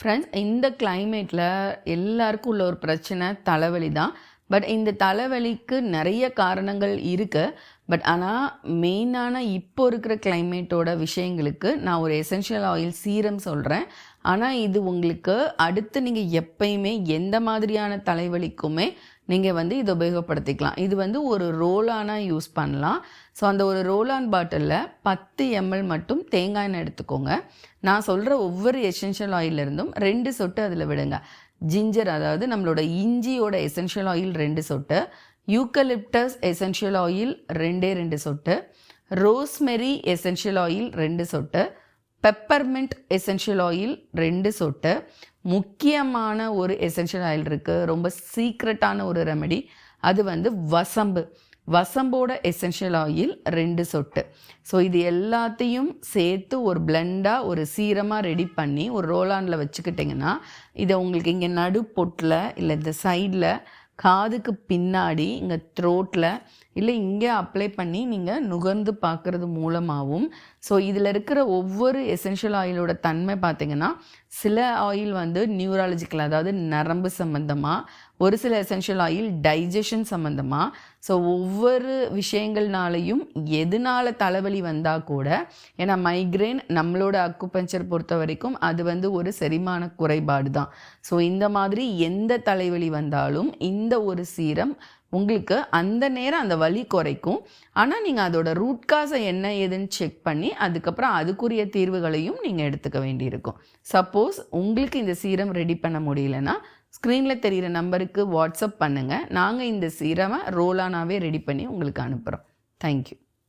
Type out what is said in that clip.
Friends இந்த கிளைமேட்டில் எல்லாருக்கும் உள்ள ஒரு பிரச்சனை தலைவலி தான். பட் இந்த தலைவலிக்கு நிறைய காரணங்கள் இருக்குது பட் ஆனால் மெயினான இப்போ இருக்கிற கிளைமேட்டோட விஷயங்களுக்கு நான் ஒரு எசென்ஷியல் ஆயில் சீரம் சொல்கிறேன் ஆனால் இது உங்களுக்கு அடுத்து நீங்கள் எப்பயுமே எந்த மாதிரியான தலைவலிக்குமே நீங்கள் வந்து இதை உபயோகப்படுத்திக்கலாம். இது வந்து ஒரு ரோலானாக யூஸ் பண்ணலாம். ஸோ அந்த ஒரு ரோலான் பாட்டிலில் பத்து எம்எல் மட்டும் தேங்காய் எண்ணெய் எடுத்துக்கோங்க. நான் சொல்கிற ஒவ்வொரு எசென்ஷியல் ஆயிலிருந்தும் ரெண்டு சொட்டு அதில் விடுங்க. ஜிஞ்சர் அதாவது நம்மளோட இஞ்சியோட எசென்ஷியல் ஆயில் ரெண்டு சொட்டு யூக்கலிப்டஸ் எசென்ஷியல் ஆயில் ரெண்டே ரெண்டு சொட்டு ரோஸ்மெரி எசென்ஷியல் ஆயில் ரெண்டு சொட்டு பெப்பர்மெண்ட் எசென்ஷியல் ஆயில் ரெண்டு சொட்டு. முக்கியமான ஒரு எசென்ஷியல் ஆயில் இருக்குது ரொம்ப சீக்ரெட்டான ஒரு ரெமெடி அது வந்து வசம்பு. வசம்போட எசென்ஷியல் ஆயில் ரெண்டு சொட்டு. ஸோ இது எல்லாத்தையும் சேர்த்து ஒரு பிளெண்டாக ஒரு சீரமாக ரெடி பண்ணி ஒரு ரோலானில் வச்சுக்கிட்டிங்கன்னா இதை உங்களுக்கு இங்கே நடுப்பொட்டில் இல்லை இந்த சைடில் காதுக்கு பின்னாடி இங்கே த்ரோட்டில் இல்லை இங்கே அப்ளை பண்ணி நீங்கள் நுகர்ந்து பார்க்குறது மூலமாகவும் ஸோ இதில் இருக்கிற ஒவ்வொரு எசென்ஷியல் ஆயிலோட தன்மை பார்த்தீங்கன்னா சில ஆயில் வந்து நியூராலஜிக்கல் அதாவது நரம்பு சம்மந்தமாக ஒரு சில எசென்ஷியல் ஆயில் டைஜஷன் சம்மந்தமாக ஸோ ஒவ்வொரு விஷயங்கள்னாலையும் எதனால தலைவலி வந்தால் கூட ஏன்னா மைக்ரேன் நம்மளோட அக்குபஞ்சர் பொறுத்த வரைக்கும் அது வந்து ஒரு செரிமான குறைபாடு தான் ஸோ இந்த மாதிரி எந்த தலைவலி வந்தாலும் இந்த ஒரு சீரம் உங்களுக்கு அந்த நேரம் அந்த வலி குறைக்கும். ஆனால் நீங்கள் அதோட ரூட் காசை என்ன ஏதுன்னு செக் பண்ணி அதுக்கப்புறம் அதுக்குரிய தீர்வுகளையும் நீங்கள் எடுத்துக்க வேண்டியிருக்கும். சப்போஸ் உங்களுக்கு இந்த சீரம் ரெடி பண்ண முடியலன்னா ஸ்க்ரீனில் தெரிகிற நம்பருக்கு வாட்ஸ்அப் பண்ணுங்கள் நாங்கள் இந்த சீரமை ரோலானாவே ரெடி பண்ணி உங்களுக்கு அனுப்புகிறோம் தேங்க்யூ